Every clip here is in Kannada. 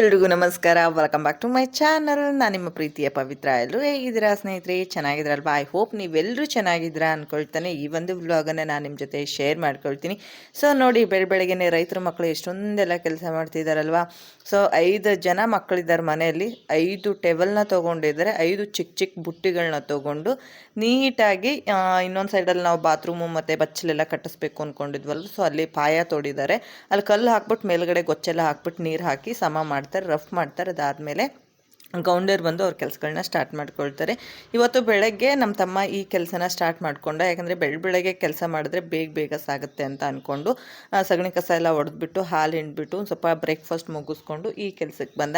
ಎಲ್ರಿಗೂ ನಮಸ್ಕಾರ. Welcome back to my channel ನಾನು ನಿಮ್ಮ ಪ್ರೀತಿಯ ಪವಿತ್ರ ಎಲ್ಲರೂ ಹೇಗಿದ್ದೀರಾ ಸ್ನೇಹಿತರೆ? ಚೆನ್ನಾಗಿದ್ರಲ್ವಾ ಐ ಹೋಪ್ ನೀವೆಲ್ಲರೂ ಚೆನ್ನಾಗಿದ್ದೀರಾ ಅಂದ್ಕೊಳ್ತಾನೆ ಈ ಒಂದು ವ್ಲಾಗನ್ನು ನಾನು ನಿಮ್ಮ ಜೊತೆ ಶೇರ್ ಮಾಡ್ಕೊಳ್ತೀನಿ. ಸೊ ನೋಡಿ, ಬೆಳ ಬೆಳಗ್ಗೆನೆ ರೈತರ ಮಕ್ಕಳು ಎಷ್ಟೊಂದೆಲ್ಲ ಕೆಲಸ ಮಾಡ್ತಿದ್ದಾರಲ್ವಾ ಸೊ ಐದು ಜನ ಮಕ್ಕಳಿದ್ದಾರೆ ಮನೆಯಲ್ಲಿ ಐದು ಟೇಬಲ್ನ ತೊಗೊಂಡಿದ್ದಾರೆ ಐದು ಚಿಕ್ಕ ಚಿಕ್ಕ ಬುಟ್ಟಿಗಳನ್ನ ತೊಗೊಂಡು ನೀಟಾಗಿ ಇನ್ನೊಂದು ಸೈಡಲ್ಲಿ ನಾವು ಬಾತ್ರೂಮು ಮತ್ತು ಬಚ್ಚಲೆಲ್ಲ ಕಟ್ಟಿಸ್ಬೇಕು ಅಂದ್ಕೊಂಡಿದ್ವಲ್ಲ ಸೊ ಅಲ್ಲಿ ಪಾಯ ತೋಡಿದ್ದಾರೆ ಅಲ್ಲಿ ಕಲ್ಲು ಹಾಕ್ಬಿಟ್ಟು ಮೇಲ್ಗಡೆ ಗೊಚ್ಚೆಲ್ಲ ಹಾಕ್ಬಿಟ್ಟು ನೀರು ಹಾಕಿ ಸಮ ಮಾಡ್ತಾರೆ. ರಫ್ ಮಾಡ್ತಾರೆ ಅದಾದಮೇಲೆ ಗೌಂಡರ್ ಬಂದು ಅವ್ರ ಕೆಲಸಗಳನ್ನ ಸ್ಟಾರ್ಟ್ ಮಾಡ್ಕೊಳ್ತಾರೆ. ಇವತ್ತು ಬೆಳಗ್ಗೆ ನಮ್ಮ ತಮ್ಮ ಈ ಕೆಲಸನ ಸ್ಟಾರ್ಟ್ ಮಾಡ್ಕೊಂಡ, ಯಾಕಂದರೆ ಬೆಳ, ಬೆಳಗ್ಗೆ ಕೆಲಸ ಮಾಡಿದ್ರೆ ಬೇಗ ಬೇಗ ಸಾಗುತ್ತೆ ಅಂತ ಅಂದ್ಕೊಂಡು ಸಗಣಿ ಕಸ ಎಲ್ಲ ಹೊಡೆದ್ಬಿಟ್ಟು ಹಾಲು ಹಿಂಡ್ಬಿಟ್ಟು, ಒಂದು ಸ್ವಲ್ಪ ಬ್ರೇಕ್ಫಾಸ್ಟ್ ಮುಗಿಸ್ಕೊಂಡು ಈ ಕೆಲಸಕ್ಕೆ ಬಂದ.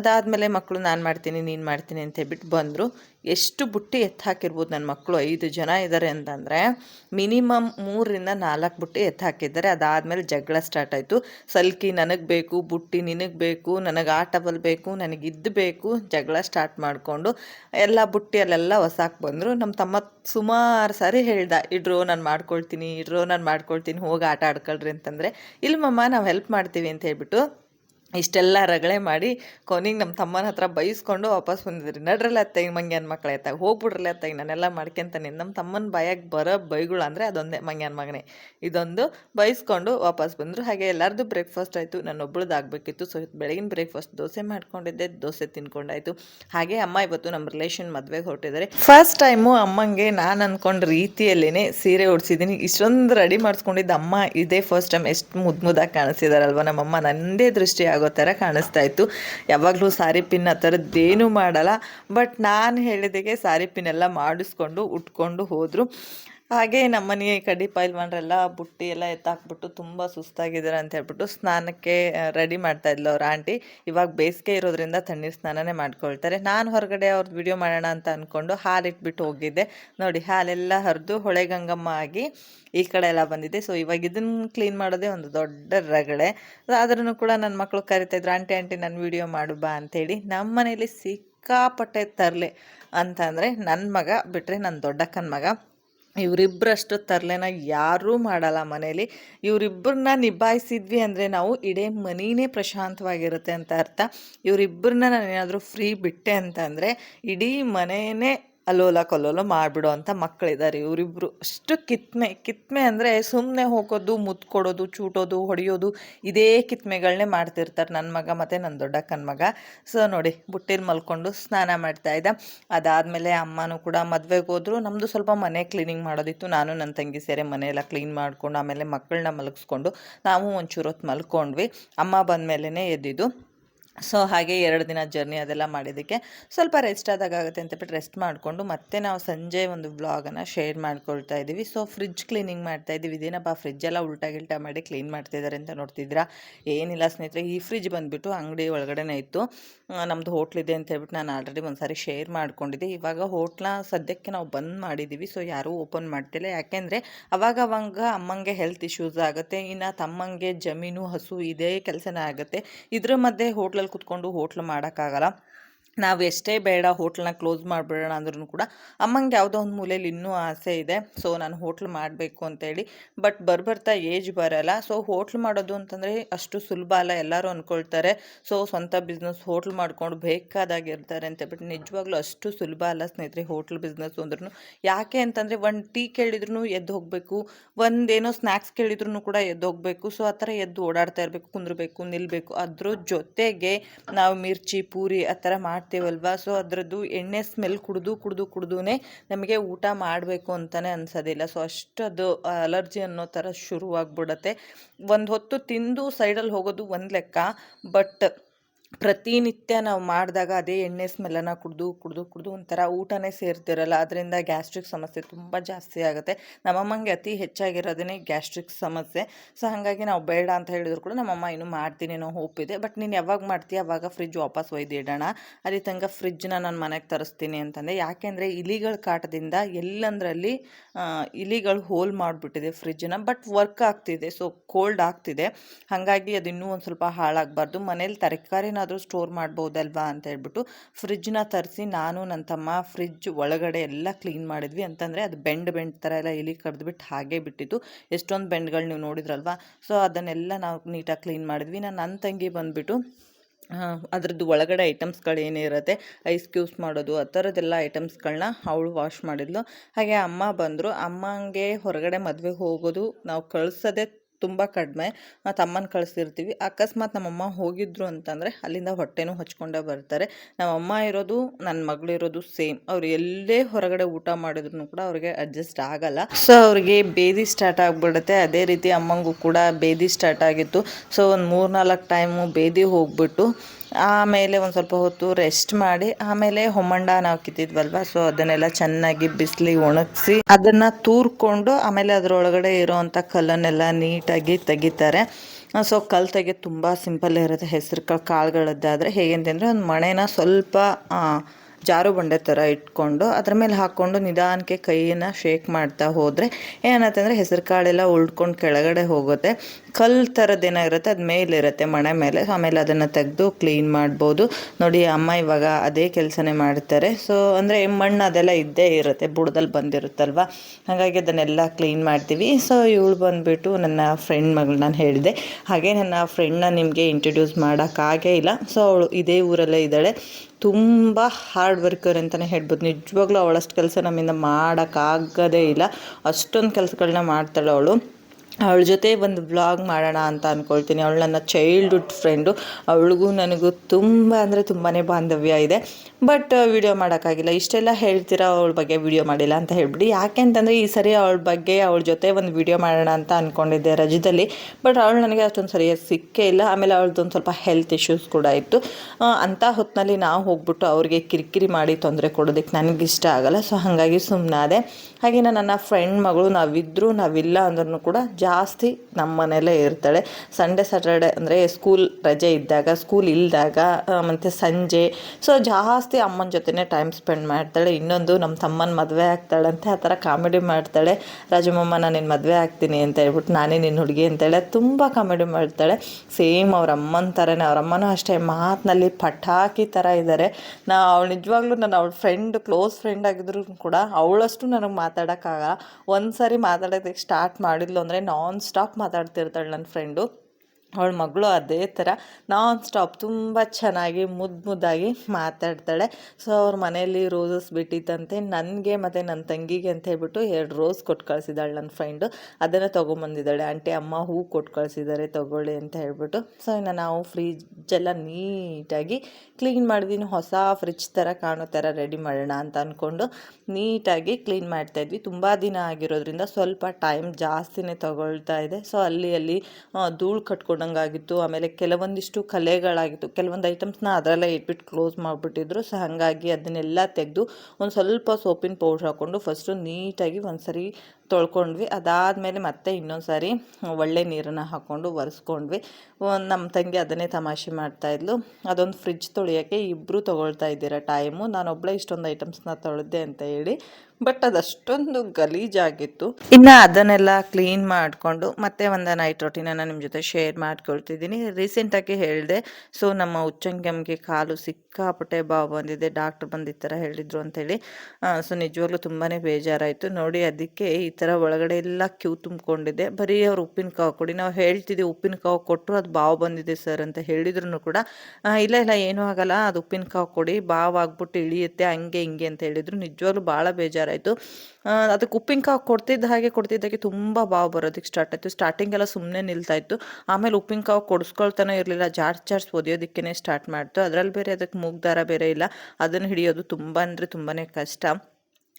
ಅದಾದಮೇಲೆ ಮಕ್ಕಳು ನಾನು ಮಾಡ್ತೀನಿ, ನೀನು ಮಾಡ್ತೀನಿ ಅಂತ ಹೇಳ್ಬಿಟ್ಟು ಬಂದರು. ಎಷ್ಟು ಬುಟ್ಟಿ ಎತ್ತು ಹಾಕಿರ್ಬೋದು ನನ್ನ ಮಕ್ಕಳು ಐದು ಜನ ಇದ್ದಾರೆ ಅಂತಂದರೆ, ಮಿನಿಮಮ್ ಮೂರರಿಂದ ನಾಲ್ಕು ಬುಟ್ಟಿ ಎತ್ತು ಹಾಕಿದ್ದಾರೆ. ಅದಾದಮೇಲೆ ಜಗಳ ಸ್ಟಾರ್ಟ್ ಆಯಿತು. ಸಲ್ಕಿ ನನಗೆ ಬೇಕು, ಬುಟ್ಟಿ ನಿನಗೆ ಬೇಕು, ನನಗೆ ಆ ಟಬಲ್ ಬೇಕು, ನನಗೆ ಬೇಕು ಜಗಳ ಸ್ಟಾರ್ಟ್ ಮಾಡಿಕೊಂಡು ಎಲ್ಲ ಬುಟ್ಟಿಯಲ್ಲೆಲ್ಲ ಹೊಸಾಕ್ ಬಂದರು. ನಮ್ಮ ತಮ್ಮ ಸುಮಾರು ಸಾರಿ ಹೇಳ್ದ, ಇಡ್ರೋ ನಾನು ಮಾಡ್ಕೊಳ್ತೀನಿ, ಇಡ್ರೋ ನಾನು ಮಾಡ್ಕೊಳ್ತೀನಿ, ಹೋಗಿ ಆಟ ಆಡ್ಕೊಳ್ರಿ ಅಂತಂದರೆ ಇಲ್ಲಮ್ಮ ನಾವು ಹೆಲ್ಪ್ ಮಾಡ್ತೀವಿ ಅಂತ ಹೇಳ್ಬಿಟ್ಟು ಇಷ್ಟೆಲ್ಲ ರಗಳೆ ಮಾಡಿ ಕೊನೆಗೆ ನಮ್ಮ ತಮ್ಮನ ಹತ್ರ ಬೈಸ್ಕೊಂಡು ವಾಪಸ್ ಬಂದಿದ್ರಿ. ನಡ್ರಲ್ಲ ತಾಯಿ ಮಂಗ್ಯಾನ ಮಕ್ಳು ಆಯ್ತಾಗ ಹೋಗ್ಬಿಡ್ರಲ್ಲ ಅತ್ತಾಗ ನಾನೆಲ್ಲ ಮಾಡ್ಕೊಂತಾನೆ. ನಮ್ಮ ತಮ್ಮನ ಬಾಯಾಗ ಬರೋ ಬೈಗಳು ಅಂದರೆ ಅದೊಂದೇ, ಮಂಗ್ಯಾನ ಮಗನೇ. ಇದೊಂದು ಬೈಸ್ಕೊಂಡು ವಾಪಸ್ ಬಂದರು. ಹಾಗೆ ಎಲ್ಲರದ್ದು ಬ್ರೇಕ್ಫಾಸ್ಟ್ ಆಯಿತು. ನಾನು ಆಗಬೇಕಿತ್ತು. ಸೊ, ಬೆಳಗಿನ ಬ್ರೇಕ್ಫಾಸ್ಟ್ ದೋಸೆ ಮಾಡ್ಕೊಂಡಿದ್ದೆ. ದೋಸೆ ತಿನ್ಕೊಂಡಾಯ್ತು. ಹಾಗೆ ಅಮ್ಮ ಇವತ್ತು ನಮ್ಮ ರಿಲೇಷನ್ ಮದುವೆಗೆ ಹೊರಟಿದ್ದಾರೆ ಫಸ್ಟ್ ಟೈಮು ಅಮ್ಮಂಗೆ ನಾನು ಅಂದ್ಕೊಂಡ ರೀತಿಯಲ್ಲೇ ಸೀರೆ ಉಡ್ಸಿದ್ದೀನಿ ಇಷ್ಟೊಂದು ರೆಡಿ ಮಾಡಿಸ್ಕೊಂಡಿದ್ದ ಅಮ್ಮ ಇದೇ ಫಸ್ಟ್ ಟೈಮ್. ಎಷ್ಟು ಮುದ್ದು ಮುದ್ದಾಗಿ ಕಾಣಿಸಿದಾರಲ್ವ ನಮ್ಮಮ್ಮ. ನನ್ನದೇ ದೃಷ್ಟಿ ಥರ ಕಾಣಿಸ್ತಾ ಇತ್ತು. ಯಾವಾಗಲೂ ಸಾರಿ ಪಿನ್ ಆ ಥರದ್ದೇನೂ ಮಾಡಲ್ಲ. ಬಟ್ ನಾನು ಹೇಳಿದಾಗೆ ಸಾರಿ ಪಿನ್ ಎಲ್ಲ ಮಾಡಿಸ್ಕೊಂಡು, ಉಟ್ಕೊಂಡು ಹೋದರು. ಹಾಗೆ ನಮ್ಮನೆಗೆ ಕಡ್ಡಿ ಪೈಲ್ವಾನ್ರೆಲ್ಲ ಬುಟ್ಟಿ ಎಲ್ಲ ಎತ್ತಾಕ್ಬಿಟ್ಟು ತುಂಬ ಸುಸ್ತಾಗಿದ್ದಾರೆ ಅಂತ ಹೇಳ್ಬಿಟ್ಟು ಸ್ನಾನಕ್ಕೆ ರೆಡಿ ಮಾಡ್ತಾ ಇದ್ಲು ಅವ್ರ ಆಂಟಿ. ಇವಾಗ ಬೇಸಿಗೆ ಇರೋದ್ರಿಂದ ತಣ್ಣೀರು ಸ್ನಾನನೇ ಮಾಡ್ಕೊಳ್ತಾರೆ. ನಾನು ಹೊರಗಡೆ ಅವ್ರದ್ದು ವಿಡಿಯೋ ಮಾಡೋಣ ಅಂತ ಅಂದ್ಕೊಂಡು ಹಾಲು ಇಟ್ಬಿಟ್ಟು ಹೋಗಿದ್ದೆ. ನೋಡಿ, ಹಾಲೆಲ್ಲ ಹರಿದು ಹೊಳೆಗಂಗಮ್ಮ ಆಗಿ ಈ ಕಡೆ ಎಲ್ಲ ಬಂದಿದೆ. ಸೊ ಇವಾಗ ಇದನ್ನು ಕ್ಲೀನ್ ಮಾಡೋದೇ ಒಂದು ದೊಡ್ಡ ರಗಳೆ. ಆದ್ರೂ ಕೂಡ ನನ್ನ ಮಕ್ಕಳು ಕರಿತಾಯಿದ್ರು ಆಂಟಿ ಆಂಟಿ ನನ್ನ ವಿಡಿಯೋ ಮಾಡು ಬಾ ಅಂಥೇಳಿ ನಮ್ಮ ಮನೇಲಿ ಸಿಕ್ಕಾಪಟ್ಟೆ ತರಲೆ ಅಂತಂದರೆ ನನ್ನ ಮಗ ಬಿಟ್ಟರೆ ನನ್ನ ದೊಡ್ಡಕ್ಕನ ಮಗ. ಇವರಿಬ್ಬರಷ್ಟು ತರಲೆನ ಯಾರೂ ಮಾಡಲ್ಲ ಮನೇಲಿ. ಇವರಿಬ್ಬರನ್ನ ನಿಭಾಯಿಸಿದ್ವಿ ಅಂದರೆ ನಾವು ಇಡೀ ಮನೆಯೇ ಪ್ರಶಾಂತವಾಗಿರುತ್ತೆ ಅಂತ ಅರ್ಥ. ಇವರಿಬ್ಬರನ್ನ ನಾನು ಏನಾದರೂ ಫ್ರೀ ಬಿಟ್ಟೆ ಅಂತಂದರೆ ಇಡೀ ಮನೆಯೇ ಅಲ್ಲೋಲ ಕಲ್ಲೋಲ ಮಾಡಿಬಿಡೋ ಅಂತ ಮಕ್ಕಳಿದ್ದಾರೆ ಇವರಿಬ್ಬರು ಅಷ್ಟು ಕಿತ್ಮೆ ಕಿತ್ಮೆ ಅಂದರೆ ಸುಮ್ಮನೆ ಹೋಗೋದು, ಮುತ್ಕೊಡೋದು, ಚೂಟೋದು, ಹೊಡೆಯೋದು, ಇದೇ ಕಿತ್ಮೆಗಳನ್ನೇ ಮಾಡ್ತಿರ್ತಾರೆ ನನ್ನ ಮಗ ಮತ್ತು ನನ್ನ ದೊಡ್ಡಕ್ಕನ ಮಗ. ಸೊ ನೋಡಿ, ಬುಟ್ಟಿಲಿ ಮಲ್ಕೊಂಡು ಸ್ನಾನ ಮಾಡ್ತಾ ಇದ್ದ. ಅದಾದಮೇಲೆ ಅಮ್ಮನೂ ಕೂಡ ಮದುವೆಗೆ ಹೋದ್ರು. ನಮ್ಮದು ಸ್ವಲ್ಪ ಮನೆ ಕ್ಲೀನಿಂಗ್ ಮಾಡೋದಿತ್ತು. ನಾನು ನನ್ನ ತಂಗಿ ಸೇರೆ ಮನೆಯೆಲ್ಲ ಕ್ಲೀನ್ ಮಾಡ್ಕೊಂಡು ಆಮೇಲೆ ಮಕ್ಕಳನ್ನ ಮಲಗಿಸ್ಕೊಂಡು ನಾವು ಒಂಚೂರು ಹೊತ್ತು ಮಲ್ಕೊಂಡ್ವಿ. ಅಮ್ಮ ಬಂದ ಎದ್ದಿದ್ದು. ಸೊ ಹಾಗೆ ಎರಡು ದಿನ ಜರ್ನಿ ಅದೆಲ್ಲ ಮಾಡಿದ್ದಕ್ಕೆ ಸ್ವಲ್ಪ ರೆಸ್ಟ್ ಆದಾಗ ಆಗುತ್ತೆ ಅಂತ ಬಿಟ್ಟು ರೆಸ್ಟ್ ಮಾಡಿಕೊಂಡು ಮತ್ತೆ ನಾವು ಸಂಜೆ ಒಂದು ವ್ಲಾಗನ್ನು ಶೇರ್ ಮಾಡ್ಕೊಳ್ತಾ ಇದ್ದೀವಿ. ಸೊ ಫ್ರಿಜ್ ಕ್ಲೀನಿಂಗ್ ಮಾಡ್ತಾ ಇದ್ದೀವಿ. ಇದೇನಪ್ಪ ಫ್ರಿಜ್ ಎಲ್ಲ ಉಲ್ಟಾ ಗಿಲ್ಟಾ ಮಾಡಿ ಕ್ಲೀನ್ ಮಾಡ್ತಿದ್ದಾರೆ ಅಂತ ನೋಡ್ತಿದ್ದೀರಾ? ಏನಿಲ್ಲ ಸ್ನೇಹಿತರೆ, ಈ ಫ್ರಿಜ್ ಬಂದುಬಿಟ್ಟು ಅಂಗಡಿ ಒಳಗಡೆನೇ ಇತ್ತು. ನಮ್ಮದು ಹೋಟ್ಲಿದೆ ಅಂತ ಹೇಳ್ಬಿಟ್ಟು ನಾನು ಆಲ್ರೆಡಿ ಒಂದು ಸಾರಿ ಶೇರ್ ಮಾಡ್ಕೊಂಡಿದ್ದೆ. ಇವಾಗ ಹೋಟ್ಲ ಸದ್ಯಕ್ಕೆ ನಾವು ಬಂದ್ ಮಾಡಿದ್ದೀವಿ ಸೊ ಯಾರೂ ಓಪನ್ ಮಾಡ್ತಿಲ್ಲ. ಯಾಕೆಂದರೆ ಅವಾಗ ಅವಾಗ ಅಮ್ಮಂಗೆ ಹೆಲ್ತ್ ಇಶ್ಯೂಸ್ ಆಗುತ್ತೆ. ಇನ್ನು ತಮ್ಮಂಗೆ ಜಮೀನು, ಹಸು ಇದೇ ಕೆಲಸನೇ ಆಗುತ್ತೆ. ಇದ್ರ ಮಧ್ಯೆ ಹೋಟ್ಲಲ್ಲಿ ಕುತ್ಕೊಂಡು ಹೋಟ್ಲು ಮಾಡೋಕ್ಕಾಗಲ್ಲ. ನಾವು ಎಷ್ಟೇ ಬೇಡ ಹೋಟ್ಲನ್ನ ಕ್ಲೋಸ್ ಮಾಡಿಬಿಡೋಣ ಅಂದ್ರೂ ಕೂಡ ಅಮ್ಮಂಗೆ ಯಾವುದೋ ಒಂದು ಮೂಲೆಯಲ್ಲಿ ಇನ್ನೂ ಆಸೆ ಇದೆ. ಸೊ, ನಾನು ಹೋಟ್ಲ್ ಮಾಡಬೇಕು ಅಂತೇಳಿ. ಬಟ್ ಬರ್ಬರ್ತಾ ಏಜ್ ಬರಲ್ಲ. ಸೊ, ಹೋಟ್ಲ್ ಮಾಡೋದು ಅಂತಂದರೆ ಅಷ್ಟು ಸುಲಭ ಅಲ್ಲ. ಎಲ್ಲರೂ ಅಂದ್ಕೊಳ್ತಾರೆ ಸೊ, ಸ್ವಂತ ಬಿಸ್ನೆಸ್ ಹೋಟ್ಲ್ ಮಾಡ್ಕೊಂಡು ಬೇಕಾದಾಗಿರ್ತಾರೆ ಅಂತ. ಬಟ್ ನಿಜವಾಗ್ಲೂ ಅಷ್ಟು ಸುಲಭ ಅಲ್ಲ ಸ್ನೇಹಿತರೆ ಹೋಟ್ಲ್ ಬಿಸ್ನೆಸ್ ಅಂದ್ರೂ ಯಾಕೆ ಅಂತಂದರೆ ಒಂದು ಟೀ ಕೇಳಿದ್ರು ಎದ್ದು ಹೋಗಬೇಕು. ಒಂದೇನೋ ಸ್ನ್ಯಾಕ್ಸ್ ಕೇಳಿದ್ರು ಕೂಡ ಎದ್ದು ಹೋಗಬೇಕು. ಸೊ, ಆ ಥರ ಎದ್ದು ಓಡಾಡ್ತಾ ಇರಬೇಕು, ಕುಂದ್ರಬೇಕು ನಿಲ್ಲಬೇಕು ಅದ್ರ ಜೊತೆಗೆ ನಾವು ಮಿರ್ಚಿ, ಪೂರಿ ಆ ಥರ ಮಾಡಿ ಮಾಡ್ತೀವಲ್ವ? ಸೊ ಅದರದ್ದು ಎಣ್ಣೆ ಸ್ಮೆಲ್ ಕುಡಿದು ಕುಡಿದು ಕುಡಿದು ನಮಗೆ ಊಟ ಮಾಡಬೇಕು ಅಂತಲೇ ಅನ್ಸೋದಿಲ್ಲ. ಸೊ ಅಷ್ಟದು ಅಲರ್ಜಿ ಅನ್ನೋ ಥರ ಶುರುವಾಗ್ಬಿಡತ್ತೆ. ಒಂದು ಹೊತ್ತು ತಿಂದು ಸೈಡಲ್ಲಿ ಹೋಗೋದು ಒಂದು ಲೆಕ್ಕ ಬಟ್ ಪ್ರತಿನಿತ್ಯ ನಾವು ಮಾಡಿದಾಗ ಅದೇ ಎಣ್ಣೆ ಸ್ಮೆಲ್ಲನ್ನು ಕುಡಿದು ಕುಡಿದು ಕುಡಿದು ಒಂಥರ ಊಟನೇ ಸೇರ್ತಿರಲ್ಲ. ಅದರಿಂದ ಗ್ಯಾಸ್ಟ್ರಿಕ್ ಸಮಸ್ಯೆ ತುಂಬ ಜಾಸ್ತಿ ಆಗುತ್ತೆ. ನಮ್ಮಮ್ಮಂಗೆ ಅತಿ ಹೆಚ್ಚಾಗಿರೋದೇ ಗ್ಯಾಸ್ಟ್ರಿಕ್ ಸಮಸ್ಯೆ. ಸೊ, ಹಾಗಾಗಿ ನಾವು ಬೇಡ ಅಂತ ಹೇಳಿದ್ರು ಕೂಡ ನಮ್ಮಮ್ಮ ಇನ್ನೂ ಮಾಡ್ತೀನಿ ಅನ್ನೋ ಹೋಪ್ ಇದೆ. ಬಟ್ ನೀನು ಯಾವಾಗ ಮಾಡ್ತೀಯ? ಅವಾಗ ಫ್ರಿಜ್ ವಾಪಸ್ ಒಯ್ದು ಇಡೋಣ ಅದೇ ತನಕ ಫ್ರಿಜ್ನ ನಾನು ಮನೆಗೆ ತರಿಸ್ತೀನಿ ಅಂತಂದೆ. ಯಾಕೆಂದರೆ ಇಲಿಗಳ ಕಾಟದಿಂದ ಎಲ್ಲಂದ್ರಲ್ಲಿ ಇಲಿಗಳು ಹೋಲ್ ಮಾಡಿಬಿಟ್ಟಿದೆ ಫ್ರಿಜ್ನ ಬಟ್ ವರ್ಕ್ ಆಗ್ತಿದೆ. ಸೊ ಕೋಲ್ಡ್ ಆಗ್ತಿದೆ. ಹಾಗಾಗಿ ಅದು ಇನ್ನೂ ಒಂದು ಸ್ವಲ್ಪ ಹಾಳಾಗಬಾರ್ದು. ಮನೇಲಿ ತರಕಾರಿನ ಏನಾದರೂ ಸ್ಟೋರ್ ಮಾಡ್ಬೋದಲ್ವಾ ಅಂತ ಹೇಳ್ಬಿಟ್ಟು ಫ್ರಿಜ್ನ ತರಿಸಿ ನಾನು ನನ್ನ ತಮ್ಮ ಫ್ರಿಜ್ ಒಳಗಡೆ ಎಲ್ಲ ಕ್ಲೀನ್ ಮಾಡಿದ್ವಿ. ಅಂತಂದರೆ ಅದು ಬೆಂಡ್ ಬೆಂಡ್ ಥರ ಎಲ್ಲ ಇಲಿ ಕಡ್ದುಬಿಟ್ಟು ಹಾಗೆ ಬಿಟ್ಟಿತ್ತು. ಎಷ್ಟೊಂದು ಬೆಂಡ್ಗಳು ನೀವು ನೋಡಿದ್ರಲ್ವಾ? ಸೊ ಅದನ್ನೆಲ್ಲ ನಾವು ನೀಟಾಗಿ ಕ್ಲೀನ್ ಮಾಡಿದ್ವಿ. ನಾನು ನನ್ನ ತಂಗಿ ಬಂದುಬಿಟ್ಟು ಅದ್ರದ್ದು ಒಳಗಡೆ ಐಟಮ್ಸ್ಗಳು ಏನಿರುತ್ತೆ ಐಸ್ ಕ್ಯೂಬ್ಸ್ ಮಾಡೋದು, ಆ ಥರದ್ದೆಲ್ಲ ಐಟಮ್ಸ್ಗಳನ್ನ ಅವಳು ವಾಶ್ ಮಾಡಿದ್ಲು. ಹಾಗೆ ಅಮ್ಮ ಬಂದರು. ಅಮ್ಮಂಗೆ ಹೊರಗಡೆ ಮದುವೆಗೆ ಹೋಗೋದು ನಾವು ಕಳ್ಸೋದೇ ತುಂಬ ಕಡಿಮೆ. ಮತ್ತು ಅಮ್ಮನ ಕಳಿಸ್ತಿರ್ತೀವಿ ಅಕಸ್ಮಾತ್ ನಮ್ಮಮ್ಮ ಹೋಗಿದ್ರು ಅಂತಂದರೆ ಅಲ್ಲಿಂದ ಹೊಟ್ಟೆನೂ ಹಚ್ಕೊಂಡೇ ಬರ್ತಾರೆ. ನಮ್ಮಮ್ಮ ಇರೋದು ನನ್ನ ಮಗಳು ಇರೋದು ಸೇಮ್. ಅವ್ರು ಎಲ್ಲೇ ಹೊರಗಡೆ ಊಟ ಮಾಡಿದ್ರು ಕೂಡ ಅವ್ರಿಗೆ ಅಡ್ಜಸ್ಟ್ ಆಗಲ್ಲ. ಸೊ, ಅವ್ರಿಗೆ ಬೇದಿ ಸ್ಟಾರ್ಟ್ ಆಗಿಬಿಡುತ್ತೆ. ಅದೇ ರೀತಿ ಅಮ್ಮಂಗೂ ಕೂಡ ಬೇದಿ ಸ್ಟಾರ್ಟ್ ಆಗಿತ್ತು. ಸೊ, ಒಂದು ಮೂರ್ನಾಲ್ಕು ಟೈಮು ಬೇದಿ ಹೋಗ್ಬಿಟ್ಟು ಆಮೇಲೆ ಒಂದು ಸ್ವಲ್ಪ ಹೊತ್ತು ರೆಸ್ಟ್ ಮಾಡಿ, ಆಮೇಲೆ ಹೊಮ್ಮಂಡ ನಾವು ಕಿತ್ತಿದ್ವಲ್ವ? ಸೊ ಅದನ್ನೆಲ್ಲ ಚೆನ್ನಾಗಿ ಬಿಸಿಲಿ ಒಣಗಿಸಿ ಅದನ್ನು ತೂರ್ಕೊಂಡು, ಆಮೇಲೆ ಅದರೊಳಗಡೆ ಇರೋವಂಥ ಕಲ್ಲನ್ನೆಲ್ಲ ನೀಟಾಗಿ ತೆಗಿತಾರೆ. ಸೊ ಕಲ್ಲು ತೆಗೆದು ತುಂಬ ಸಿಂಪಲ್ ಇರುತ್ತೆ. ಹೆಸರು ಕಾಳು, ಕಾಳುಗಳದ್ದಾದರೆ ಹೇಗೆ ಅಂತಂದರೆ ಒಂದು ಮಣೆನ ಸ್ವಲ್ಪ ಜಾರು ಬಂಡೆ ಥರ ಇಟ್ಕೊಂಡು ಅದ್ರ ಮೇಲೆ ಹಾಕ್ಕೊಂಡು ನಿಧಾನಕ್ಕೆ ಕೈಯನ್ನು ಶೇಕ್ ಮಾಡ್ತಾ ಹೋದರೆ ಏನಾಗುತ್ತೆ ಹೆಸರು ಕಾಳೆಲ್ಲ ಉಳ್ಕೊಂಡು ಕೆಳಗಡೆ ಹೋಗುತ್ತೆ. ಕಲ್ಲು ಥರದ್ದು ಏನಾಗಿರುತ್ತೆ? ಅದು ಮೇಲಿರುತ್ತೆ ಮಣೆ ಮೇಲೆ. ಆಮೇಲೆ ಅದನ್ನು ತೆಗೆದು ಕ್ಲೀನ್ ಮಾಡ್ಬೋದು. ನೋಡಿ, ಅಮ್ಮ ಇವಾಗ ಅದೇ ಕೆಲಸನೇ ಮಾಡ್ತಾರೆ. ಸೊ ಅಂದರೆ ಮಣ್ಣು ಅದೆಲ್ಲ ಇದ್ದೇ ಇರುತ್ತೆ. ಬುಡದಲ್ಲಿ ಬಂದಿರುತ್ತಲ್ವ? ಹಾಗಾಗಿ ಅದನ್ನೆಲ್ಲ ಕ್ಲೀನ್ ಮಾಡ್ತೀವಿ. ಸೊ ಇವಳು ಬಂದುಬಿಟ್ಟು ನನ್ನ ಫ್ರೆಂಡ್ ಮಗಳು ನಾನು ಹೇಳಿದೆ. ಹಾಗೆ ನನ್ನ ಫ್ರೆಂಡ್ನ ನಿಮಗೆ ಇಂಟ್ರೊಡ್ಯೂಸ್ ಮಾಡೋಕ್ಕಾಗೇ ಇಲ್ಲ. ಸೊ ಅವಳು ಇದೇ ಊರಲ್ಲೇ ಇದ್ದಾಳೆ. ತುಂಬ ಹಾರ್ಡ್ ವರ್ಕರ್ ಅಂತಲೇ ಹೇಳ್ಬೋದು. ನಿಜವಾಗ್ಲೂ ಅವಳಷ್ಟು ಕೆಲಸ ನಮ್ಮಿಂದ ಮಾಡೋಕ್ಕಾಗದೇ ಇಲ್ಲ. ಅಷ್ಟೊಂದು ಕೆಲಸಗಳನ್ನ ಮಾಡ್ತಾಳೆ ಅವಳು. ಅವಳ ಜೊತೆ ಒಂದು ವ್ಲಾಗ್ ಮಾಡೋಣ ಅಂತ ಅಂದ್ಕೊಳ್ತೀನಿ ಅವಳು ನನ್ನ ಚೈಲ್ಡ್ಹುಡ್ ಫ್ರೆಂಡು ಅವಳಿಗೂ ನನಗೂ ತುಂಬ ಅಂದರೆ ತುಂಬಾ ಬಾಂಧವ್ಯ ಇದೆ. ಬಟ್ ವಿಡಿಯೋ ಮಾಡೋಕ್ಕಾಗಿಲ್ಲ. ಇಷ್ಟೆಲ್ಲ ಹೇಳ್ತೀರಾ ಅವಳ ಬಗ್ಗೆ ವಿಡಿಯೋ ಮಾಡಿಲ್ಲ ಅಂತ ಹೇಳ್ಬಿಡಿ. ಯಾಕೆ ಅಂತಂದರೆ ಈ ಸರಿ ಅವಳ ಬಗ್ಗೆ ಅವಳ ಜೊತೆ ಒಂದು ವಿಡಿಯೋ ಮಾಡೋಣ ಅಂತ ಅಂದ್ಕೊಂಡಿದ್ದೆ ರಜದಲ್ಲಿ. ಬಟ್ ಅವಳು ನನಗೆ ಅಷ್ಟೊಂದು ಸರಿಯಾಗಿ ಸಿಕ್ಕೇ ಇಲ್ಲ. ಆಮೇಲೆ ಅವಳದೊಂದು ಸ್ವಲ್ಪ ಹೆಲ್ತ್ ಇಶ್ಯೂಸ್ ಕೂಡ ಇತ್ತು. ಅಂಥ ಹೊತ್ತಿನಲ್ಲಿ ನಾವು ಹೋಗ್ಬಿಟ್ಟು ಅವ್ರಿಗೆ ಕಿರಿಕಿರಿ ಮಾಡಿ ತೊಂದರೆ ಕೊಡೋದಕ್ಕೆ ನನಗಿಷ್ಟ ಆಗಲ್ಲ. ಸೊ ಹಾಗಾಗಿ ಸುಮ್ಮನಾದೆ ಹಾಗೆ ನನ್ನ ಫ್ರೆಂಡ್ ಮಗಳು ನಾವಿದ್ದರೂ ನಾವಿಲ್ಲ ಅಂದ್ರೂ ಕೂಡ ಜಾಸ್ತಿ ನಮ್ಮ ಮನೆಯಲ್ಲೇ ಇರ್ತಾಳೆ. ಸಂಡೇ ಸ್ಯಾಟರ್ಡೆ ಅಂದರೆ ಸ್ಕೂಲ್ ರಜೆ ಇದ್ದಾಗ ಸ್ಕೂಲ್ ಇಲ್ಲದಾಗ ಮತ್ತು ಸಂಜೆ. ಸೊ ಜಾಸ್ತಿ ಅಮ್ಮನ ಜೊತೆನೇ ಟೈಮ್ ಸ್ಪೆಂಡ್ ಮಾಡ್ತಾಳೆ. ಇನ್ನೊಂದು ನಮ್ಮ ತಮ್ಮನ ಮದುವೆ ಆಗ್ತಾಳಂತೆ ಆ ಥರ ಕಾಮಿಡಿ ಮಾಡ್ತಾಳೆ. ರಾಜಮಮ್ಮ ನಾನು ನಿನ್ನ ಮದುವೆ ಆಗ್ತೀನಿ ಅಂತ ಹೇಳ್ಬಿಟ್ಟು ನಾನೇ ನಿನ್ನ ಹುಡುಗಿ ಅಂತೇಳೆ ತುಂಬ ಕಾಮಿಡಿ ಮಾಡ್ತಾಳೆ. ಸೇಮ್ ಅವ್ರ ಅಮ್ಮನ ಥರನೇ ಅವ್ರ ಅಮ್ಮನೂ ಅಷ್ಟೇ ಮಾತಿನಲ್ಲಿ ಪಟಾಕಿ ಥರ ಇದ್ದಾರೆ ನಾ, ಅವಳು ನಿಜವಾಗ್ಲೂ ನಾನು ಅವಳ ಫ್ರೆಂಡ್ ಕ್ಲೋಸ್ ಫ್ರೆಂಡ್ ಆಗಿದ್ರು ಕೂಡ ಅವಳಷ್ಟು ನನಗೆ ಮಾತಾಡೋಕ್ಕಾಗಲ್ಲ. ಒಂದು ಸಾರಿ ಮಾತಾಡೋದಕ್ಕೆ ಸ್ಟಾರ್ಟ್ ಮಾಡಿದ್ಲು ಅಂದರೆ ನಾನ್ ಸ್ಟಾಪ್ ಮಾತಾಡ್ತಿರ್ತಾಳೆ ನನ್ನ ಫ್ರೆಂಡು ಅವಳ ಮಗಳು ಅದೇ ಥರ ನಾನ್ ಸ್ಟಾಪ್ ತುಂಬ ಚೆನ್ನಾಗಿ ಮುದ್ದು ಮುದ್ದಾಗಿ ಮಾತಾಡ್ತಾಳೆ. ಸೊ ಅವ್ರ ಮನೆಯಲ್ಲಿ ರೋಸಸ್ ಬಿಟ್ಟಿತ್ತಂತೆ. ನನಗೆ ಮತ್ತು ನನ್ನ ತಂಗಿಗೆ ಅಂತ ಹೇಳ್ಬಿಟ್ಟು ಎರಡು ರೋಸ್ ಕೊಟ್ಟು ಕಳಿಸಿದಾಳೆ ನನ್ನ ಫ್ರೆಂಡು ಅದನ್ನು ತೊಗೊಂಬಂದಿದ್ದಾಳೆ. ಆಂಟಿ ಅಮ್ಮ ಹೂ ಕೊಟ್ಟು ಕಳಿಸಿದ್ದಾರೆ ತೊಗೊಳ್ಳಿ ಅಂತ ಹೇಳ್ಬಿಟ್ಟು. ಸೊ ಇನ್ನು ನಾವು ಫ್ರಿಜ್ಜೆಲ್ಲ ನೀಟಾಗಿ ಕ್ಲೀನ್ ಮಾಡಿದ್ವಿ. ಹೊಸ ಫ್ರಿಜ್ ಥರ ಕಾಣೋ ಥರ ರೆಡಿ ಮಾಡೋಣ ಅಂತ ಅಂದ್ಕೊಂಡು ನೀಟಾಗಿ ಕ್ಲೀನ್ ಮಾಡ್ತಾಯಿದ್ವಿ ತುಂಬ ದಿನ ಆಗಿರೋದ್ರಿಂದ ಸ್ವಲ್ಪ ಟೈಮ್ ಜಾಸ್ತಿನೇ ತಗೊಳ್ತಾ ಇದೆ. ಸೊ ಅಲ್ಲಿ ಅಲ್ಲಿ ಆ, ಧೂಳು ಆಗಿತ್ತು ಆಮೇಲೆ ಕೆಲವೊಂದಿಷ್ಟು ಕಲೆಗಳಾಗಿತ್ತು. ಕೆಲವೊಂದು ಐಟಮ್ಸ್ನ ಅದರಲ್ಲೇ ಇಟ್ಬಿಟ್ಟು ಕ್ಲೋಸ್ ಮಾಡಿಬಿಟ್ಟಿದ್ರು. ಸೊ, ಹಾಗಾಗಿ ಅದನ್ನೆಲ್ಲ ತೆಗೆದು ಒಂದು ಸ್ವಲ್ಪ ಸೋಪಿನ ಪೌಡ್ರ್ ಹಾಕ್ಕೊಂಡು ಫಸ್ಟು ನೀಟಾಗಿ ಒಂದು ಸರಿ ತೊಳ್ಕೊಂಡ್ವಿ. ಅದಾದಮೇಲೆ ಮತ್ತೆ ಇನ್ನೊಂದು ಸಾರಿ ಒಳ್ಳೆ ನೀರನ್ನು ಹಾಕ್ಕೊಂಡು ಒರೆಸ್ಕೊಂಡ್ವಿ. ನಮ್ಮ ತಂಗಿ ಅದನ್ನೇ ತಮಾಷೆ ಮಾಡ್ತಾಯಿದ್ಲು ಅದೊಂದು ಫ್ರಿಜ್ ತೊಳೆಯೋಕ್ಕೆ ಇಬ್ಬರು ತೊಗೊಳ್ತಾ ಇದ್ದೀರ ಟೈಮು. ನಾನೊಬ್ಬಳೇ ಇಷ್ಟೊಂದು ಐಟಮ್ಸ್ನ ತೊಳೆದೆ ಅಂತ ಹೇಳಿ ಬಟ್ ಅದಷ್ಟೊಂದು ಗಲೀಜಾಗಿತ್ತು ಇನ್ನು ಅದನ್ನೆಲ್ಲ ಕ್ಲೀನ್ ಮಾಡಿಕೊಂಡು ಮತ್ತೆ ಒಂದು ನೈಟ್ ರೊಟೀನನ್ನು ನಿಮ್ಮ ಜೊತೆ ಶೇರ್ ಮಾಡ್ಕೊಳ್ತಿದ್ದೀನಿ. ರೀಸೆಂಟಾಗಿ ಹೇಳಿದೆ ಸೊ ನಮ್ಮ ಉಚ್ಚಂಗಮ್ಗೆ ಕಾಲು ಸಿಕ್ಕಾಪಟ್ಟೆ ಬಾವು ಬಂದಿದೆ ಡಾಕ್ಟರ್ ಬಂದು ಈ ಥರ ಹೇಳಿದ್ರು ಅಂತೇಳಿ ಸೊ ನಿಜವಾಗ್ಲೂ ತುಂಬಾ ಬೇಜಾರಾಯಿತು. ನೋಡಿ ಅದಕ್ಕೆ ಈ ಥರ ಒಳಗಡೆ ಎಲ್ಲ ಕ್ಯೂ ತುಂಬಿಕೊಂಡಿದೆ ಬರೀ ಅವ್ರು ಉಪ್ಪಿನಕಾವು ಕೊಡಿ. ನಾವು ಹೇಳ್ತಿದ್ದೀವಿ ಉಪ್ಪಿನಕಾವು ಕೊಟ್ಟರು ಅದು ಬಾವು ಬಂದಿದೆ ಸರ್ ಅಂತ ಹೇಳಿದ್ರು ಕೂಡ. ಇಲ್ಲ ಇಲ್ಲ, ಏನೂ ಆಗಲ್ಲ, ಅದು ಉಪ್ಪಿನಕಾವು ಕೊಡಿ, ಬಾವು ಆಗ್ಬಿಟ್ಟು ಇಳಿಯುತ್ತೆ, ಹಂಗೆ, ಹಿಂಗೆ ಅಂತ ಹೇಳಿದ್ರು. ನಿಜವಾಗ್ಲೂ ಭಾಳ ಬೇಜಾರಾಯಿತು ಅದಕ್ಕೆ ಉಪ್ಪಿನಕಾಯಿ ಕೊಡ್ತಿದ್ದ ಹಾಗೆ ಕೊಡ್ತಿದ್ದಾಗೆ ತುಂಬ ಬಾವು ಬರೋದಕ್ಕೆ ಸ್ಟಾರ್ಟ್ ಆಯಿತು. ಸ್ಟಾರ್ಟಿಂಗ್ ಎಲ್ಲ ಸುಮ್ಮನೆ ನಿಲ್ತಾ ಇತ್ತು. ಆಮೇಲೆ ಉಪ್ಪಿನಕಾಯಿ ಕೊಡಿಸ್ಕೊಳ್ತಾನೆ ಇರಲಿಲ್ಲ. ಜಾರ್ ಚಾರ್ಸ್ ಒದಿಯೋದಕ್ಕೇ ಸ್ಟಾರ್ಟ್ ಮಾಡ್ತು. ಅದರಲ್ಲಿ ಬೇರೆ ಅದಕ್ಕೆ ಮೂಗ್ದಾರ ಬೇರೆ ಇಲ್ಲ. ಅದನ್ನು ಹಿಡಿಯೋದು ತುಂಬ ಅಂದರೆ ತುಂಬಾ ಕಷ್ಟ.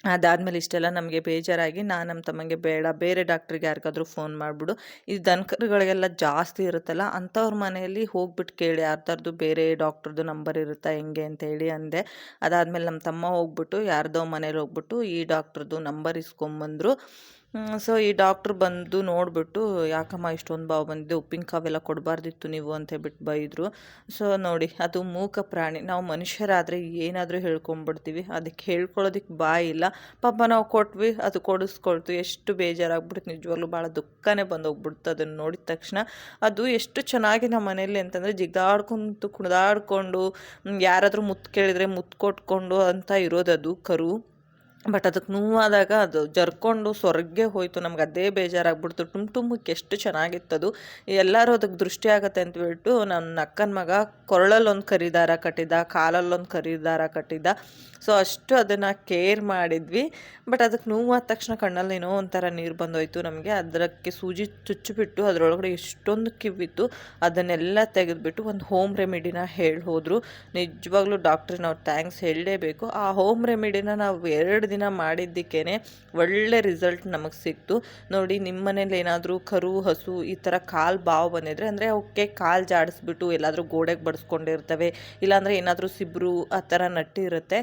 ಅದಾದಮೇಲೆ ಇಷ್ಟೆಲ್ಲ ನಮಗೆ ಬೇಜಾರಾಗಿ ನಾನು ನಮ್ಮ ತಮ್ಮಂಗೆ ಬೇಡ, ಬೇರೆ ಡಾಕ್ಟ್ರಿಗೆ ಯಾರಿಗಾದ್ರೂ ಫೋನ್ ಮಾಡಿಬಿಡು. ಈ ದನಕರುಗಳಿಗೆಲ್ಲ ಜಾಸ್ತಿ ಇರುತ್ತಲ್ಲ, ಅಂಥವ್ರ ಮನೆಯಲ್ಲಿ ಹೋಗ್ಬಿಟ್ಟು ಕೇಳಿ, ಯಾರ್ದಾರ್ದು ಬೇರೆ ಡಾಕ್ಟ್ರದ್ದು ನಂಬರ್ ಇರುತ್ತಾ ಹೆಂಗೆ ಅಂತ ಹೇಳಿ ಅಂದೆ. ಅದಾದಮೇಲೆ ನಮ್ಮ ತಮ್ಮ ಹೋಗ್ಬಿಟ್ಟು, ಯಾರ್ದೋ ಮನೇಲಿ ಹೋಗ್ಬಿಟ್ಟು ಈ ಡಾಕ್ಟ್ರದ್ದು ನಂಬರ್ ಇಸ್ಕೊಂಬಂದರು. ಸೊ ಈ ಡಾಕ್ಟ್ರ್ ಬಂದು ನೋಡಿಬಿಟ್ಟು, ಯಾಕಮ್ಮ ಇಷ್ಟೊಂದು ಬಾವು ಬಂದಿದೆ ಉಪ್ಪಿನಕಾವೆಲ್ಲ ಕೊಡಬಾರ್ದಿತ್ತು ನೀವು ಅಂತ ಹೇಳ್ಬಿಟ್ಟು ಬೈದರು. ಸೊ ನೋಡಿ, ಅದು ಮೂಕ ಪ್ರಾಣಿ. ನಾವು ಮನುಷ್ಯರಾದರೆ ಏನಾದರೂ ಹೇಳ್ಕೊಂಬಿಡ್ತೀವಿ ಅದಕ್ಕೆ ಹೇಳ್ಕೊಳ್ಳೋದಕ್ಕೆ ಬಾಯಿ ಇಲ್ಲ. ಪಾಪ ನಾವು ಕೊಟ್ವಿ, ಅದು ಕೊಡಿಸ್ಕೊಳ್ತು. ಎಷ್ಟು ಬೇಜಾರಾಗ್ಬಿಡ್ತು ನಿಜವಾಗ್ಲೂ ಭಾಳ ದುಃಖನೇ ಬಂದೋಗ್ಬಿಡ್ತು ಅದನ್ನು ನೋಡಿದ ತಕ್ಷಣ. ಅದು ಎಷ್ಟು ಚೆನ್ನಾಗಿ ನಮ್ಮ ಮನೇಲಿ ಅಂತಂದರೆ ಜಿಗ್ದಾಡ್ಕೊಂತು ಕುಣಿದಾಡ್ಕೊಂಡು ಯಾರಾದರೂ ಮುತ್ತು ಕೇಳಿದರೆ ಮುತ್ತು ಕೊಟ್ಕೊಂಡು ಅಂತ ಇರೋದು ಅದು ಕರು. ಬಟ್ ಅದಕ್ಕೆ ನೋವಾದಾಗ ಅದು ಜರ್ಕೊಂಡು ಸ್ವರ್ಗೆ ಹೋಯಿತು. ನಮ್ಗೆ ಅದೇ ಬೇಜಾರಾಗ್ಬಿಡ್ತು. ಟುಮ್ ಟುಮ್ಮಕ್ಕೆ ಎಷ್ಟು ಚೆನ್ನಾಗಿತ್ತದು ಎಲ್ಲರೂ ಅದಕ್ಕೆ ದೃಷ್ಟಿ ಆಗುತ್ತೆ ಅಂತ ಹೇಳ್ಬಿಟ್ಟು ನನ್ನ ಅಕ್ಕನ ಮಗ ಕೊರಳಲ್ಲೊಂದು ಕರಿದಾರ ಕಟ್ಟಿದ್ದ, ಕಾಲಲ್ಲೊಂದು ಕರಿದಾರ ಕಟ್ಟಿದ್ದ. ಸೊ ಅಷ್ಟು ಅದನ್ನು ಕೇರ್ ಮಾಡಿದ್ವಿ. ಬಟ್ ಅದಕ್ಕೆ ನೋವಾದ ತಕ್ಷಣ ಕಣ್ಣಲ್ಲಿ ಏನೋ ಒಂಥರ ನೀರು ಬಂದೋಯ್ತು ನಮಗೆ. ಅದಕ್ಕೆ ಸೂಜಿ ಚುಚ್ಚಿಬಿಟ್ಟು ಅದರೊಳಗಡೆ ಎಷ್ಟೊಂದು ಕಿವಿತ್ತು. ಅದನ್ನೆಲ್ಲ ತೆಗೆದುಬಿಟ್ಟು ಒಂದು ಹೋಮ್ ರೆಮಿಡಿನ ಹೇಳಿ ಹೋದರು. ನಿಜವಾಗ್ಲೂ ಡಾಕ್ಟ್ರಿಗೆ ನಾವು ಥ್ಯಾಂಕ್ಸ್ ಹೇಳಲೇಬೇಕು. ಆ ಹೋಮ್ ರೆಮಿಡಿನ ನಾವು ಎರಡು ದಿನ ಮಾಡಿದ್ದಕ್ಕೇ ಒಳ್ಳೆ ರಿಸಲ್ಟ್ ನಮಗೆ ಸಿಕ್ತು. ನೋಡಿ ನಿಮ್ಮ ಮನೇಲಿ ಏನಾದರೂ ಕರು, ಹಸು ಈ ಥರ ಕಾಲು, ಬಾವು ಬಂದಿದ್ರೆ ಅಂದರೆ ಅವಕ್ಕೆ ಕಾಲು ಜಾಡಿಸ್ಬಿಟ್ಟು ಎಲ್ಲಾದರೂ ಗೋಡೆಗೆ ಬಡಿಸ್ಕೊಂಡಿರ್ತವೆ. ಇಲ್ಲಾಂದರೆ ಏನಾದರೂ ಸಿಬ್ರು ಆ ಥರ ನಟ್ಟಿರುತ್ತೆ.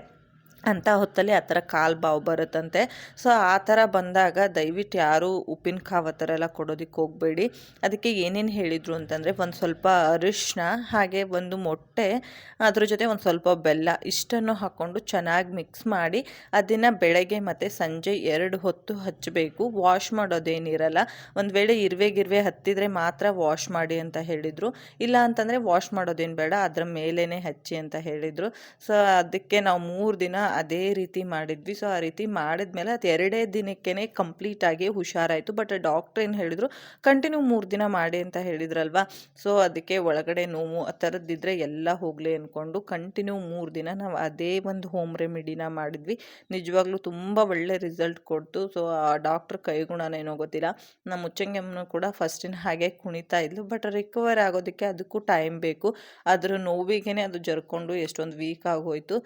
ಅಂಥ ಹೊತ್ತಲ್ಲಿ ಆ ಥರ ಕಾಲು ಬಾವು ಬರುತ್ತಂತೆ. ಸೊ, ಆ ಥರ ಬಂದಾಗ ದಯವಿಟ್ಟು ಯಾರೂ ಉಪ್ಪಿನಕಾವು ಆ ಥರ ಎಲ್ಲ ಕೊಡೋದಕ್ಕೆ ಹೋಗಬೇಡಿ. ಅದಕ್ಕೆ ಏನೇನು ಹೇಳಿದರು ಅಂತಂದರೆ ಒಂದು ಸ್ವಲ್ಪ ಅರಿಶಿನ ಹಾಗೆ ಒಂದು ಮೊಟ್ಟೆ, ಅದ್ರ ಜೊತೆ ಒಂದು ಸ್ವಲ್ಪ ಬೆಲ್ಲ ಇಷ್ಟನ್ನು ಹಾಕ್ಕೊಂಡು ಚೆನ್ನಾಗಿ ಮಿಕ್ಸ್ ಮಾಡಿ ಅದನ್ನು ಬೆಳಗ್ಗೆ ಮತ್ತು ಸಂಜೆ ಎರಡು ಹೊತ್ತು ಹಚ್ಚಬೇಕು. ವಾಶ್ ಮಾಡೋದೇನಿರಲ್ಲ. ಒಂದು ವೇಳೆ ಇರುವೆ ಗಿರ್ವೆ ಹತ್ತಿದರೆ ಮಾತ್ರ ವಾಶ್ ಮಾಡಿ ಅಂತ ಹೇಳಿದರು. ಇಲ್ಲ ಅಂತಂದರೆ ವಾಶ್ ಮಾಡೋದೇನು ಬೇಡ, ಅದರ ಮೇಲೇ ಹಚ್ಚಿ ಅಂತ ಹೇಳಿದರು. ಸೊ, ಅದಕ್ಕೆ ನಾವು ಮೂರು ದಿನ ಅದೇ ರೀತಿ ಮಾಡಿದ್ವಿ. ಸೊ ಆ ರೀತಿ ಮಾಡಿದ್ಮೇಲೆ ಅದು ಎರಡೇ ದಿನಕ್ಕೇ ಕಂಪ್ಲೀಟಾಗಿ ಹುಷಾರಾಯಿತು. ಬಟ್ ಡಾಕ್ಟ್ರ್ ಏನು ಹೇಳಿದರು ಕಂಟಿನ್ಯೂ ಮೂರು ದಿನ ಮಾಡಿ ಅಂತ ಹೇಳಿದ್ರಲ್ವಾ? ಸೊ ಅದಕ್ಕೆ ಒಳಗಡೆ ನೋವು, ಆ ಥರದ್ದಿದ್ರೆ ಎಲ್ಲ ಹೋಗಲಿ ಅಂದ್ಕೊಂಡು ಕಂಟಿನ್ಯೂ ಮೂರು ದಿನ ನಾವು ಅದೇ ಒಂದು ಹೋಮ್ ರೆಮಿಡಿನ ಮಾಡಿದ್ವಿ. ನಿಜವಾಗ್ಲೂ ತುಂಬ ಒಳ್ಳೆ ರಿಸಲ್ಟ್ ಕೊಡ್ತು. ಸೊ ಆ ಡಾಕ್ಟ್ರ್ ಕೈಗುಣನೇನೋ ಗೊತ್ತಿಲ್ಲ. ನಮ್ಮ ಮುಚ್ಚಂಗಮ್ಮನೂ ಕೂಡ ಫಸ್ಟಿನ ಹಾಗೆ ಕುಣಿತಾ ಇದ್ಲು. ಬಟ್ ರಿಕವರ್ ಆಗೋದಕ್ಕೆ ಅದಕ್ಕೂ ಟೈಮ್ ಬೇಕು. ಅದರ ನೋವಿಗೆ ಅದು ಜರ್ಕೊಂಡು ಎಷ್ಟೊಂದು ವೀಕ್ ಆಗೋಯ್ತು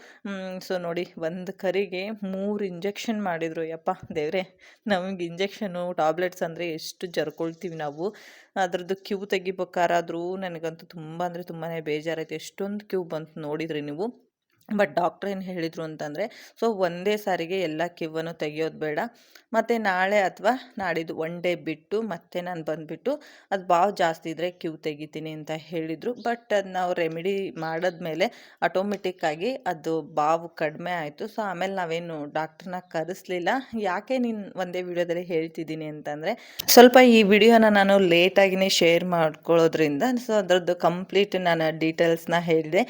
ಸೊ ನೋಡಿ ಒಂದು ಕರಿಗೆ ಮೂರು ಇಂಜೆಕ್ಷನ್ ಮಾಡಿದರು. ಯಪ್ಪ ದೇವ್ರೆ, ನಮಗೆ ಇಂಜೆಕ್ಷನು ಟ್ಯಾಬ್ಲೆಟ್ಸ್ ಅಂದರೆ ಎಷ್ಟು ಜರ್ಕೊಳ್ತೀವಿ ನಾವು. ಅದರದ್ದು ಕ್ಯೂ ತೆಗಿಬೇಕಾರಾದರೂ ನನಗಂತೂ ತುಂಬ ಅಂದರೆ ತುಂಬಾ ಬೇಜಾರಾಯಿತು. ಎಷ್ಟೊಂದು ಕ್ಯೂ ಬಂತು ನೋಡಿದ್ರಿ ನೀವು. ಬಟ್ ಡಾಕ್ಟ್ರ್ ಏನು ಹೇಳಿದರು ಅಂತಂದರೆ, ಸೊ ಒಂದೇ ಸಾರಿಗೆ ಎಲ್ಲ ಕಿವನ್ನು ತೆಗೆಯೋದು ಬೇಡ. ಮತ್ತು ನಾಳೆ ಅಥವಾ ನಾಡಿದ್ದು ಒನ್ ಡೇ ಬಿಟ್ಟು ಮತ್ತೆ ನಾನು ಬಂದುಬಿಟ್ಟು ಅದು ಬಾವು ಜಾಸ್ತಿ ಇದ್ದರೆ ಕ್ಯೂ ತೆಗಿತೀನಿ ಅಂತ ಹೇಳಿದರು. ಬಟ್ ಅದು ನಾವು ರೆಮಿಡಿ ಮಾಡಿದ್ಮೇಲೆ ಆಟೋಮೆಟಿಕ್ಕಾಗಿ ಅದು ಬಾವು ಕಡಿಮೆ ಆಯಿತು. ಸೊ ಆಮೇಲೆ ನಾವೇನು ಡಾಕ್ಟ್ರನ್ನ ಕರೆಸಲಿಲ್ಲ. ಯಾಕೆ ನೀನು ಒಂದೇ ವಿಡಿಯೋದಲ್ಲಿ ಹೇಳ್ತಿದ್ದೀನಿ ಅಂತಂದರೆ, ಸ್ವಲ್ಪ ಈ ವಿಡಿಯೋನ ನಾನು ಲೇಟಾಗಿನೇ ಶೇರ್ ಮಾಡ್ಕೊಳ್ಳೋದ್ರಿಂದ ಸೊ ಅದರದ್ದು ಕಂಪ್ಲೀಟ್ ನಾನು ಡೀಟೇಲ್ಸ್ನ ಹೇಳಿದೆ.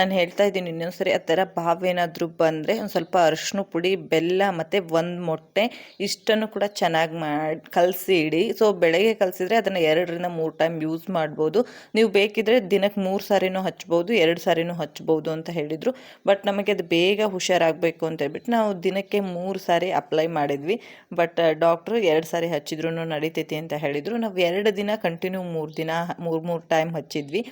ನಾನು ಹೇಳ್ತಾ ಇದ್ದೀನಿ ಇನ್ನೊಂದು ಸರಿ ಆ ಥರ ಬಾವೇನಾದರೂ ಬಂದರೆ ಒಂದು ಸ್ವಲ್ಪ ಅರಿಶಿನ ಪುಡಿ, ಬೆಲ್ಲ ಮತ್ತು ಒಂದು ಮೊಟ್ಟೆ ಇಷ್ಟನ್ನು ಕೂಡ ಚೆನ್ನಾಗಿ ಮಾಡಿ ಕಲಸಿ ಇಡಿ ಸೊ ಬೆಳಗ್ಗೆ ಕಲಸಿದ್ರೆ ಅದನ್ನು ಎರಡರಿಂದ ಮೂರು ಟೈಮ್ ಯೂಸ್ ಮಾಡ್ಬೋದು. ನೀವು ಬೇಕಿದ್ರೆ ದಿನಕ್ಕೆ ಮೂರು ಸಾರಿನೂ ಹಚ್ಬೋದು, ಎರಡು ಸಾರಿನೂ ಹಚ್ಬೋದು ಅಂತ ಹೇಳಿದರು. ಬಟ್ ನಮಗೆ ಅದು ಬೇಗ ಹುಷಾರಾಗಬೇಕು ಅಂತ ಹೇಳ್ಬಿಟ್ಟು ನಾವು ದಿನಕ್ಕೆ ಮೂರು ಸಾರಿ ಅಪ್ಲೈ ಮಾಡಿದ್ವಿ. ಬಟ್ ಡಾಕ್ಟ್ರು ಎರಡು ಸಾರಿ ಹಚ್ಚಿದ್ರು ನಡೀತೈತಿ ಅಂತ ಹೇಳಿದರು. ನಾವು ಎರಡು ದಿನ ಕಂಟಿನ್ಯೂ ಮೂರು ದಿನ, ಮೂರು ಮೂರು ಟೈಮ್ ಹಚ್ಚಿದ್ವಿ.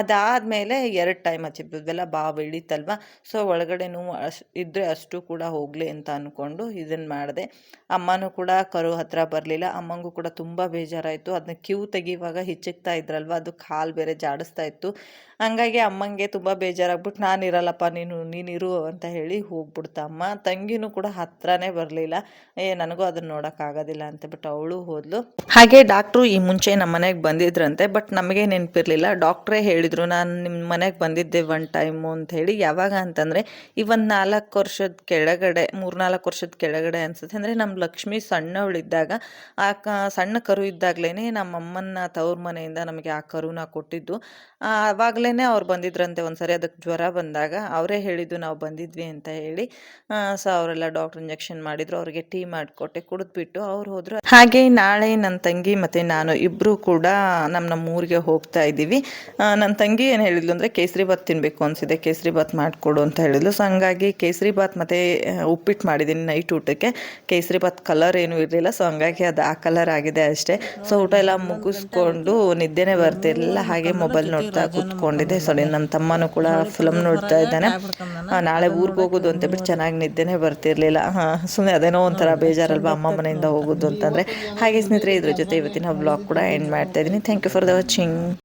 ಅದಾದಮೇಲೆ ಎರಡು ಟೈಮ್ ಹಚ್ಚಿದ್ವಿ. ಅದೆಲ್ಲ ಬಾವು ಇಳಿತಲ್ವ ಸೊ ಒಳಗಡೆ ನೋವು ಇದ್ದರೆ ಅಷ್ಟು ಕೂಡ ಹೋಗಲಿ ಅಂತ ಅಂದ್ಕೊಂಡು ಇದನ್ನು ಮಾಡಿದೆ. ಅಮ್ಮನೂ ಕೂಡ ಕರು ಹತ್ರ ಬರಲಿಲ್ಲ. ಅಮ್ಮಂಗೂ ಕೂಡ ತುಂಬ ಬೇಜಾರಾಯಿತು. ಅದನ್ನ ಕ್ಯೂ ತೆಗಿಯುವಾಗ ಹಿಚ್ಚಿಕ್ತಾ ಇದ್ರಲ್ವ? ಅದು ಕಾಲು ಬೇರೆ ಜಾಡಿಸ್ತಾ ಇತ್ತು. ಹಂಗಾಗಿ ಅಮ್ಮಂಗೆ ತುಂಬ ಬೇಜಾರಾಗ್ಬಿಟ್ಟು ನಾನು ಇರಲ್ಲಪ್ಪ ನೀನು ನೀನಿರು ಅಂತ ಹೇಳಿ ಹೋಗ್ಬಿಡ್ತ ಅಮ್ಮ. ತಂಗಿನೂ ಕೂಡ ಹತ್ರನೇ ಬರಲಿಲ್ಲ. ಏ, ನನಗೂ ಅದನ್ನ ನೋಡೋಕ್ಕಾಗೋದಿಲ್ಲ ಅಂತ ಬಿಟ್ಟು ಅವಳು ಹೋದ್ಲು. ಹಾಗೆ ಡಾಕ್ಟ್ರು ಈ ಮುಂಚೆ ನಮ್ಮ ಮನೆಗೆ ಬಂದಿದ್ರಂತೆ, ಬಟ್ ನಮಗೆ ನೆನಪಿರಲಿಲ್ಲ. ಡಾಕ್ಟ್ರೇ ಹೇಳಿದರು, ನಾನು ನಿಮ್ಮ ಮನೆಗೆ ಬಂದಿದ್ದೆ ಒನ್ ಟೈಮು ಅಂತ ಹೇಳಿ. ಯಾವಾಗ ಅಂತಂದರೆ ಈ ಒಂದು ನಾಲ್ಕು ವರ್ಷದ ಕೆಳಗಡೆ, ಮೂರು ನಾಲ್ಕು ವರ್ಷದ ಕೆಳಗಡೆ ಅನ್ಸುತ್ತೆ. ಅಂದರೆ ನಮ್ಮ ಲಕ್ಷ್ಮಿ ಸಣ್ಣವಳಿದ್ದಾಗ, ಆ ಕ, ಸಣ್ಣ ಕರು ಇದ್ದಾಗಲೇ ನಮ್ಮ ಅಮ್ಮನ ತವ್ರ ಮನೆಯಿಂದ ನಮಗೆ ಆ ಕರುನ ಕೊಟ್ಟಿದ್ದು. ಆವಾಗಲೇ ಅವ್ರು ಬಂದಿದ್ರಂತೆ ಒಂದ್ಸರಿ, ಅದಕ್ಕೆ ಜ್ವರ ಬಂದಾಗ ಅವರೇ ಹೇಳಿದ್ದು ನಾವು ಬಂದಿದ್ವಿ ಅಂತ ಹೇಳಿ ಸೊ ಅವರೆಲ್ಲ ಡಾಕ್ಟರ್ ಇಂಜೆಕ್ಷನ್ ಮಾಡಿದ್ರು, ಅವ್ರಿಗೆ ಟೀ ಮಾಡಿಕೊಟ್ಟೆ, ಕುಡಿದ್ಬಿಟ್ಟು ಅವ್ರು ಹೋದ್ರು. ಹಾಗೆ ನಾಳೆ ನನ್ನ ತಂಗಿ ಮತ್ತು ನಾನು ಇಬ್ಬರು ಕೂಡ ನಮ್ಮ ನಮ್ಮ ಊರಿಗೆ ಹೋಗ್ತಾ ಇದ್ದೀವಿ. ನನ್ನ ತಂಗಿ ಏನು ಹೇಳಿದ್ಲು ಅಂದರೆ, ಕೇಸರಿ ಭಾತ್ ತಿನ್ನಬೇಕು ಅನಿಸಿದೆ, ಕೇಸರಿ ಬಾತ್ ಮಾಡಿಕೊಡು ಅಂತ ಹೇಳಿದ್ಲು. ಸೊ ಹಂಗಾಗಿ ಕೇಸರಿ ಬಾತ್ ಮತ್ತು ಉಪ್ಪಿಟ್ಟು ಮಾಡಿದ್ದೀನಿ ನೈಟ್ ಊಟಕ್ಕೆ. ಕೇಸರಿ ಬಾತ್ ಕಲರ್ ಏನೂ ಇರಲಿಲ್ಲ, ಸೊ ಹಂಗಾಗಿ ಅದು ಆ ಕಲರ್ ಆಗಿದೆ ಅಷ್ಟೇ. ಸೊ ಊಟ ಎಲ್ಲ ಮುಗಿಸ್ಕೊಂಡು ನಿದ್ದೆನೇ ಬರ್ತಿರಲಿಲ್ಲ, ಹಾಗೆ ಮೊಬೈಲ್ ನೋಡ್ತಾ ಸೊ ನನ್ನ ತಮ್ಮನೂ ಕೂಡ ಫಿಲಮ್ ನೋಡ್ತಾ ಇದ್ದಾನೆ. ನಾಳೆ ಊರಿಗೆ ಹೋಗೋದು ಅಂತ ಬಿಟ್ಟು ಚೆನ್ನಾಗಿ ನಿದ್ದೆನೇ ಬರ್ತಿರ್ಲಿಲ್ಲ. ಸುಮ್ಮನೆ ಅದೇನೋ ಒಂಥರ ಬೇಜಾರಲ್ವಾ ಅಮ್ಮ ಮನೆಯಿಂದ ಹೋಗೋದು ಅಂತಂದರೆ. ಹಾಗೆ ಸ್ನೇಹಿತರೆ ಇದ್ರ ಜೊತೆ ಇವತ್ತಿನ ಬ್ಲಾಗ್ ಕೂಡ ಎಂಡ್ ಮಾಡ್ತಾ ಇದ್ದೀನಿ. Thank you for the watching